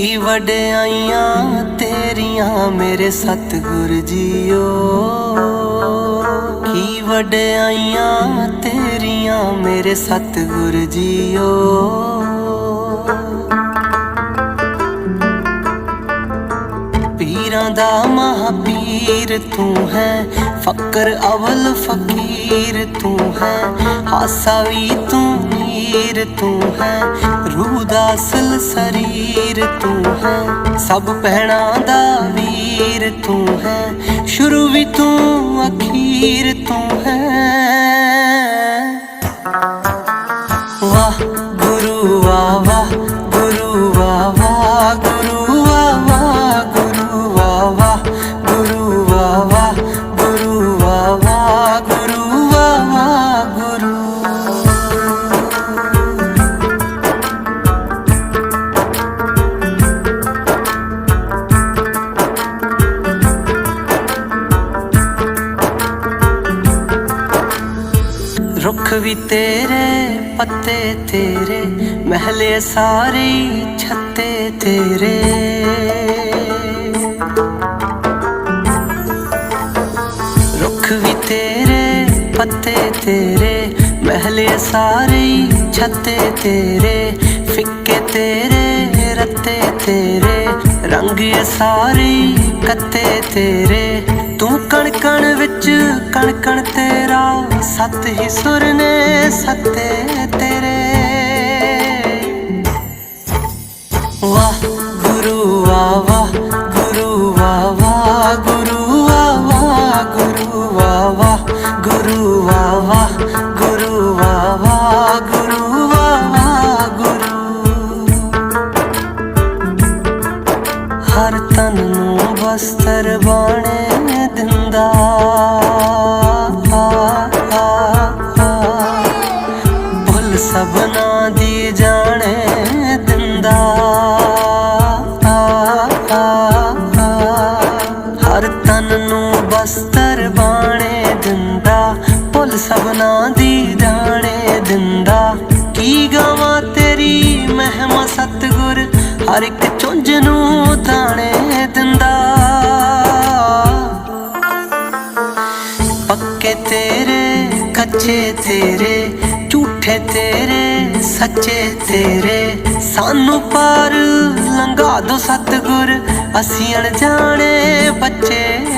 ਕੀ ਵਡਿਆਈਆਂ ਤੇਰੀਆਂ ਮੇਰੇ ਸਤਿਗੁਰ ਜੀਓ। ਕੀ ਵਡਿਆਈਆਂ ਤੇਰੀਆਂ ਮੇਰੇ ਸਤਿਗੁਰ ਜੀਓ। ਦਾ ਮਹਾਪੀਰ ਤੂੰ ਹੈ। ਫਕਰ ਅਵਲ ਫਕੀਰ ਤੂੰ ਹੈ। ਹਾਸਾ ਵੀ ਤੂੰ ਮੀਰ ਤੂੰ ਹੈ। ਰੂਹ ਦਾ ਅਸਲ ਸਰੀਰ ਤੂੰ ਹੈ। ਸਭ ਪਹਿਣਾ ਦਾ ਵੀਰ ਤੂੰ ਹੈ। ਸ਼ੁਰੂ ਵੀ ਤੂੰ ਅਖੀਰ ਤੂੰ ਹੈ। ਸਾਰੇ ਛੱਤੇ ਤੇਰੇ। ਰੁੱਖ ਵੀ ਤੇਰੇ, ਪੱਤੇ ਤੇਰੇ, ਮਹਿਲੇ ਸਾਰੇ ਛੱਤੇ ਤੇਰੇ। ਫਿੱਕੇ ਤੇਰੇ, ਰੱਤੇ ਤੇਰੇ, ਰੰਗ ਇਹ ਸਾਰੇ ਕੱਤੇ ਤੇਰੇ। ਤੂੰ ਕਣ ਕਣ ਵਿੱਚ ਕਣ ਕਣ ਤੇਰਾ, ਸੱਤ ਹੀ ਸੁਰ ਨੇ ਸੱਤੇ ਤੇਰੇ। love. ਸੱਚੇ ਤੇਰੇ। ਸਾਨੂੰ ਪਾਰ ਲੰਘਾ ਦੋ ਸਤਗੁਰ ਅਸੀਂ ਅਣਜਾਣੇ ਬੱਚੇ।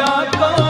जा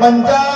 من جاء